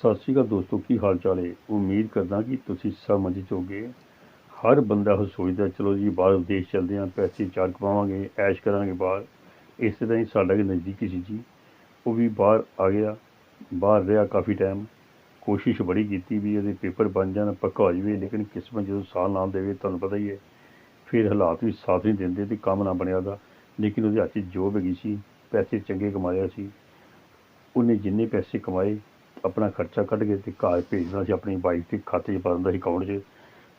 ਸਤਿ ਸ਼੍ਰੀ ਅਕਾਲ ਦੋਸਤੋ, ਕੀ ਹਾਲ ਚਾਲ ਹੈ? ਉਮੀਦ ਕਰਦਾ ਕਿ ਤੁਸੀਂ ਸਭ ਮਜ਼ੇ 'ਚ ਹੋਗੇ ਹਰ ਬੰਦਾ ਉਹ ਸੋਚਦਾ, ਚਲੋ ਜੀ, ਬਾਹਰ ਵਿਦੇਸ਼ ਚਲਦੇ ਹਾਂ, ਪੈਸੇ ਚਾਰ ਕਮਾਵਾਂਗੇ, ਐਸ਼ ਕਰਾਂਗੇ ਬਾਹਰ। ਇਸੇ ਤਰ੍ਹਾਂ ਹੀ ਸਾਡਾ ਵੀ ਨਜ਼ਦੀਕੀ ਸੀ ਜੀ। ਉਹ ਵੀ ਬਾਹਰ ਆ ਗਿਆ, ਬਾਹਰ ਰਿਹਾ ਕਾਫੀ ਟਾਈਮ ਕੋਸ਼ਿਸ਼ ਬੜੀ ਕੀਤੀ ਵੀ ਇਹਦੇ ਪੇਪਰ ਬਣ ਜਾਣ, ਪੱਕਾ ਹੋ ਜਾਵੇ, ਲੇਕਿਨ ਕਿਸਮਤ ਜਦੋਂ ਸਾਲ ਨਾ ਦੇਵੇ, ਤੁਹਾਨੂੰ ਪਤਾ ਹੀ ਹੈ। ਫਿਰ ਹਾਲਾਤ ਵੀ ਸਾਥ ਨਹੀਂ ਦਿੰਦੇ ਤੇ ਕੰਮ ਨਾ ਬਣਿਆ ਉਹਦਾ। ਲੇਕਿਨ ਉਹਦੇ ਹੱਥ 'ਚ ਜੋਬ ਹੈਗੀ ਸੀ, ਪੈਸੇ ਚੰਗੇ ਕਮਾਇਆ ਸੀ। ਉਹਨੇ ਜਿੰਨੇ ਪੈਸੇ ਕਮਾਏ ਆਪਣਾ ਖਰਚਾ ਕੱਢ ਕੇ ਤੇ ਘਰ ਭੇਜਦਾ ਸੀ ਆਪਣੀ ਵਾਈਫ ਦੇ, ਖਾਤੇ 'ਚ ਪਾ ਦਿੰਦਾ ਸੀ ਅਕਾਊਂਟ 'ਚ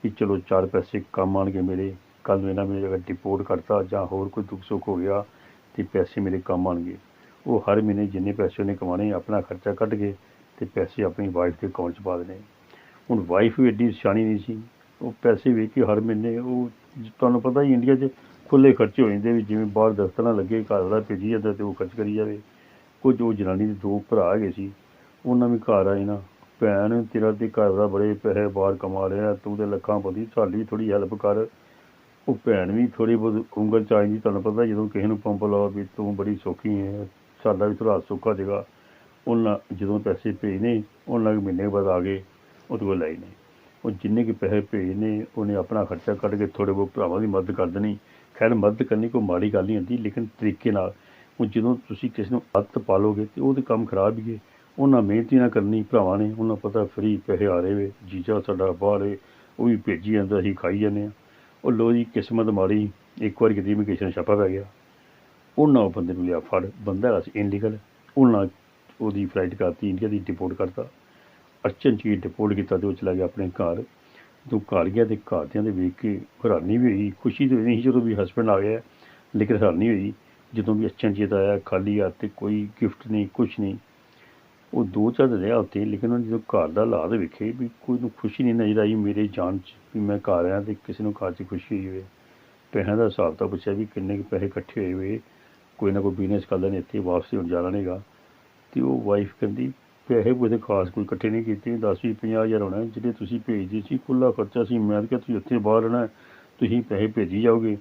ਕਿ ਚਲੋ ਚਾਰ ਪੈਸੇ ਕੰਮ ਆਉਣਗੇ ਮੇਰੇ ਕੱਲ ਨੂੰ ਇਹਨਾਂ ਮੈਨੂੰ ਅਗਰ ਡਿਪੋਰਟ ਕਰਤਾ ਜਾਂ ਹੋਰ ਕੋਈ ਦੁੱਖ ਸੁੱਖ ਹੋ ਗਿਆ ਤੇ ਪੈਸੇ ਮੇਰੇ ਕੰਮ ਆਉਣਗੇ। ਉਹ ਹਰ ਮਹੀਨੇ ਜਿੰਨੇ ਪੈਸੇ ਉਹਨੇ ਕਮਾਣੇ ਆਪਣਾ ਖਰਚਾ ਕੱਢ ਕੇ ਤੇ ਪੈਸੇ ਆਪਣੀ ਵਾਈਫ ਦੇ ਅਕਾਊਂਟ 'ਚ ਪਾ ਦੇਣੇ। ਹੁਣ ਵਾਈਫ ਵੀ ਐਡੀ ਸਿਆਣੀ ਨਹੀਂ ਸੀ। ਉਹ ਪੈਸੇ ਵੇਖ ਕੇ ਹਰ ਮਹੀਨੇ ਉਹ ਤੁਹਾਨੂੰ ਪਤਾ ਹੀ ਇੰਡੀਆ 'ਚ ਖੁੱਲੇ ਖਰਚੇ ਹੋ ਜਾਂਦੇ ਵੀ ਜਿਵੇਂ ਬਾਹਰ ਦਫ਼ਤਰਾਂ ਲੱਗੇ, ਘਰ ਵਾਲਾ ਭੇਜੀ ਜਾਂਦਾ ਤੇ ਉਹ ਖਰਚ ਕਰੀ ਜਾਵੇ। ਕੁਝ ਉਹ ਜਨਾਨੀ ਦੇ ਦੋ ਭਰਾ ਹੈਗੇ ਸੀ ਉਹਨਾਂ ਵੀ ਘਰ ਆਏ ਨਾ। ਭੈਣ ਤੇਰਾ ਤੇ ਘਰ ਦਾ ਬੜੇ ਪੈਸੇ ਬਾਹਰ ਕਮਾ ਰਿਹਾ, ਤੂੰ ਤੇ ਲੱਖਾਂ ਪਤੀ, ਸਾਡੀ ਥੋੜੀ ਹੈਲਪ ਕਰ। ਉਹ ਭੈਣ ਵੀ ਥੋੜੀ ਬਹੁਤ ਉਂਗਲ ਚ ਆ ਜਾਂਦੀ ਤੁਹਾਨੂੰ ਪਤਾ ਜਦੋਂ ਕਿਸੇ ਨੂੰ ਪੰਪ ਲਾਓ ਵੀ ਤੂੰ ਬੜੀ ਸੌਖੀ ਹੈ ਸਾਡਾ ਵੀ ਥੋੜਾ ਸੌਖਾ ਜਗਾ ਉਹਨਾਂ ਜਦੋਂ ਪੈਸੇ ਭੇਜਨੇ, ਉਹਨਾਂ ਦੇ ਮਹੀਨੇ ਬਾਅਦ ਆ ਗਏ, ਉਹਦੇ ਕੋਲ ਲਾਈ ਨੇ ਉਹ ਜਿੰਨੇ ਕਿ ਪੈਸੇ ਭੇਜਨੇ, ਉਹਨੇ ਆਪਣਾ ਖਰਚਾ ਕੱਢ ਕੇ ਥੋੜੇ ਬਹੁਤ ਭਰਾਵਾਂ ਦੀ ਮਦਦ ਕਰ ਦੇਣੀ। ਖੈਰ, ਮਦਦ ਕਰਨੀ ਕੋਈ ਮਾੜੀ ਗੱਲ ਨਹੀਂ ਹੁੰਦੀ, ਲੇਕਿਨ ਤਰੀਕੇ ਨਾਲ। ਹੁਣ ਜਦੋਂ ਤੁਸੀਂ ਕਿਸੇ ਨੂੰ ਹੱਥ ਪਾਲੋਗੇ ਤੇ ਉਹਦੇ ਕੰਮ ਖਰਾਬ ਹੀ ਹੈ ਉਹਨਾਂ ਮਿਹਨਤ ਹੀ ਨਾ ਕਰਨੀ, ਭਰਾਵਾਂ ਨੇ, ਉਹਨਾਂ ਪਤਾ ਫਰੀ ਪੈਸੇ ਆ ਰਹੇ ਵੇ, ਜੀਜਾ ਸਾਡਾ ਬਾਹਰ ਹੈ ਉਹ ਵੀ ਭੇਜੀ ਜਾਂਦਾ, ਅਸੀਂ ਖਾਈ ਜਾਂਦੇ ਆ ਉਹ ਲੋ ਜੀ, ਕਿਸਮਤ ਮਾੜੀ, ਇੱਕ ਵਾਰੀ ਕਿਤੇ ਇਮੀਗ੍ਰੇਸ਼ਨ ਛਾਪਾ ਪੈ ਗਿਆ। ਉਹਨਾਂ ਉਹ ਬੰਦੇ ਨੂੰ ਲਿਆ ਫੜ, ਬੰਦਾ ਹੈਗਾ ਸੀ ਇਨਲੀਗਲ ਉਹਨਾਂ ਉਹਦੀ ਫਲਾਈਟ ਕਰਤੀ, ਇੰਡੀਆ ਦੀ ਡਿਪੋਰਟ ਕਰਤਾ। ਅਰਚਨ ਚ ਡਿਪੋਰਟ ਕੀਤਾ ਤੇ ਉਹ ਚਲਾ ਗਿਆ ਆਪਣੇ ਘਰ। ਜਦੋਂ ਘਰ ਗਿਆ ਤੇ ਘਰਦਿਆਂ ਦੇ ਵੇਖ ਕੇ ਹੈਰਾਨੀ ਵੀ ਹੋਈ, ਖੁਸ਼ੀ ਤਾਂ ਨਹੀਂ ਸੀ ਜਦੋਂ ਵੀ ਹਸਬੰਡ ਆ ਗਿਆ, ਲੇਕਿਨ ਹੈਰਾਨੀ ਹੋਈ। ਜਦੋਂ ਵੀ ਅਚਨਚੇਤ ਆਇਆ, ਖਾਲੀ ਹੱਥ ਤੇ ਕੋਈ ਗਿਫਟ ਨਹੀਂ, ਕੁਛ ਨਹੀਂ ਉਹ ਦੋ ਚਾਰ ਦਿਨ ਰਿਹਾ ਉੱਥੇ, ਲੇਕਿਨ ਉਹਨੇ ਜਦੋਂ ਘਰ ਦਾ ਹਾਲਾਤ ਵੇਖੇ ਵੀ ਕੋਈ ਨੂੰ ਖੁਸ਼ੀ ਨਹੀਂ ਨਜ਼ਰ ਆਈ ਮੇਰੇ ਜਾਨ 'ਚ, ਵੀ ਮੈਂ ਘਰ ਆਇਆ ਤੇ ਕਿਸੇ ਨੂੰ ਘਰ 'ਚ ਖੁਸ਼ੀ ਹੋਈ ਹੋਵੇ। ਪੈਸਿਆਂ ਦਾ ਹਿਸਾਬ ਤਾਂ ਪੁੱਛਿਆ ਵੀ ਕਿੰਨੇ ਕੁ ਪੈਸੇ ਇਕੱਠੇ ਹੋਏ ਹੋਏ, ਕੋਈ ਨਾ ਕੋਈ ਬਿਜ਼ਨਸ ਕਰਦਾ ਨੇ ਇੱਥੇ ਵਾਪਸ ਹੁਣ ਜਾਣਾ ਨਹੀਂਗਾ। ਤੇ ਉਹ ਵਾਈਫ ਕਹਿੰਦੀ, ਪੈਸੇ ਕੋਈ ਖਾਸ ਕੋਈ ਇਕੱਠੇ ਨਹੀਂ ਕੀਤੇ 10 ਵੀਹ, ਪੰਜਾਹ ਹਜ਼ਾਰ ਹੋਣਾ, ਜਿਹੜੇ ਤੁਸੀਂ ਭੇਜਦੇ ਸੀ ਖੁੱਲਾ ਖਰਚਾ ਸੀ, ਮੈਂ ਤਾਂ ਕਿਹਾ ਤੁਸੀਂ ਉੱਥੇ ਬਾਹਰ ਰਹਿਣਾ, ਤੁਸੀਂ ਪੈਸੇ ਭੇਜੀ ਜਾਓਗੇ।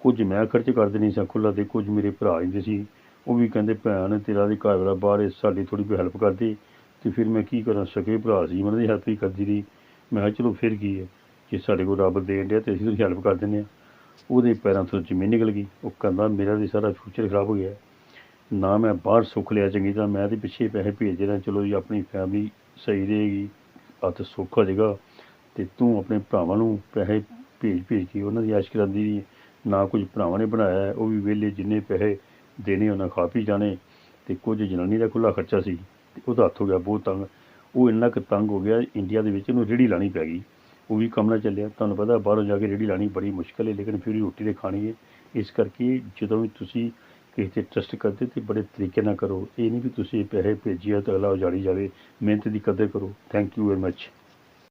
ਕੁਝ ਮੈਂ ਖਰਚ ਕਰ ਦੇਣੀ ਸੀ ਖੁੱਲਾ ਤੇ ਕੁਝ ਮੇਰੇ ਭਰਾ ਹੁੰਦੇ ਸੀ। ਉਹ ਵੀ ਕਹਿੰਦੇ, ਭੈਣ, ਤੇਰਾ ਦੀ ਘਰ ਵਾਲਾ ਬਾਹਰ ਹੈ ਸਾਡੀ ਥੋੜੀ ਜਿਹੀ ਹੈਲਪ ਕਰਦੀ। ਤੇ ਫਿਰ ਮੈਂ ਕੀ ਕਰਾਂ? ਸਕੇ ਭਰਾ ਸੀ, ਉਹਨਾਂ ਦੀ ਹੈਲਪ ਹੀ ਕਰਦੀ ਰਹੀ। ਮੈਂ ਕਿਹਾ, ਚਲੋ ਫਿਰ ਕੀ ਹੈ? ਜੇ ਸਾਡੇ ਕੋਲ ਰੱਬ ਦੇਣ ਡਿਆ ਤੇ ਅਸੀਂ ਉਹਦੀ ਹੈਲਪ ਕਰ ਦਿੰਦੇ ਹਾਂ। ਉਹਦੇ ਪੈਰਾਂ ਤੋਂ ਜ਼ਮੀਨ ਨਿਕਲ ਗਈ। ਉਹ ਕਹਿੰਦਾ, ਮੇਰਾ ਵੀ ਸਾਰਾ ਫਿਊਚਰ ਖਰਾਬ ਹੋ ਗਿਆ ਨਾ ਮੈਂ ਬਾਹਰ ਸੁੱਖ ਲਿਆ ਚੰਗੀ ਤਰ੍ਹਾਂ, ਮੈਂ ਤੇ ਪਿੱਛੇ ਪੈਸੇ ਭੇਜ ਰਿਹਾ ਚਲੋ ਜੀ, ਆਪਣੀ ਫੈਮਿਲੀ ਸਹੀ ਰਹੇਗੀ, ਹੱਥ ਸੁੱਖ ਹੋ ਜਾਏਗਾ। ਤੇ ਤੂੰ ਆਪਣੇ ਭਰਾਵਾਂ ਨੂੰ ਪੈਸੇ ਭੇਜ ਭੇਜ ਕੇ ਉਹਨਾਂ ਦੀ ਐਸ਼ ਕਰਾਉਂਦੀ ਰਹੀ। ਨਾ ਕੁਝ ਭਰਾਵਾਂ ਨੇ ਬਣਾਇਆ ਉਹ ਵੀ ਵਿਹਲੇ ਜਿੰਨੇ ਪੈਸੇ ਦੇਣੇ, ਉਹਨਾਂ ਖਾ ਪੀ ਜਾਣੇ ਤੇ ਕੁਝ ਜਨਾਨੀ ਦਾ ਖੁੱਲਾ ਖਰਚਾ ਸੀ ਤੇ ਉਹਦਾ ਹੱਥ ਹੋ ਗਿਆ ਬਹੁਤ ਤੰਗ। ਉਹ ਇੰਨਾ ਕੁ ਤੰਗ ਹੋ ਗਿਆ, ਇੰਡੀਆ ਦੇ ਵਿੱਚ ਉਹਨੂੰ ਰੇੜੀ ਲਾਣੀ ਪੈ ਗਈ। ਉਹ ਵੀ ਕੰਮ ਨਾਲ ਚੱਲਿਆ। ਤੁਹਾਨੂੰ ਪਤਾ ਬਾਹਰੋਂ ਜਾ ਕੇ ਰੇੜੀ ਲਾਣੀ ਬੜੀ ਮੁਸ਼ਕਲ ਹੈ, ਲੇਕਿਨ ਫਿਰ ਵੀ ਰੋਟੀ ਤੇ ਖਾਣੀ ਹੈ। ਇਸ ਕਰਕੇ ਜਦੋਂ ਵੀ ਤੁਸੀਂ ਕਿਸੇ ਤੇ ਟਰਸਟ ਕਰਦੇ ਤੇ ਬੜੇ ਤਰੀਕੇ ਨਾਲ ਕਰੋ। ਇਹ ਨਹੀਂ ਵੀ ਤੁਸੀਂ ਪੈਸੇ ਭੇਜਿਆ ਤਾਂ ਅਗਲਾ ਉਜਾੜੀ ਜਾਵੇ। ਮਿਹਨਤ ਦੀ ਕਦਰ ਕਰੋ। Thank you very much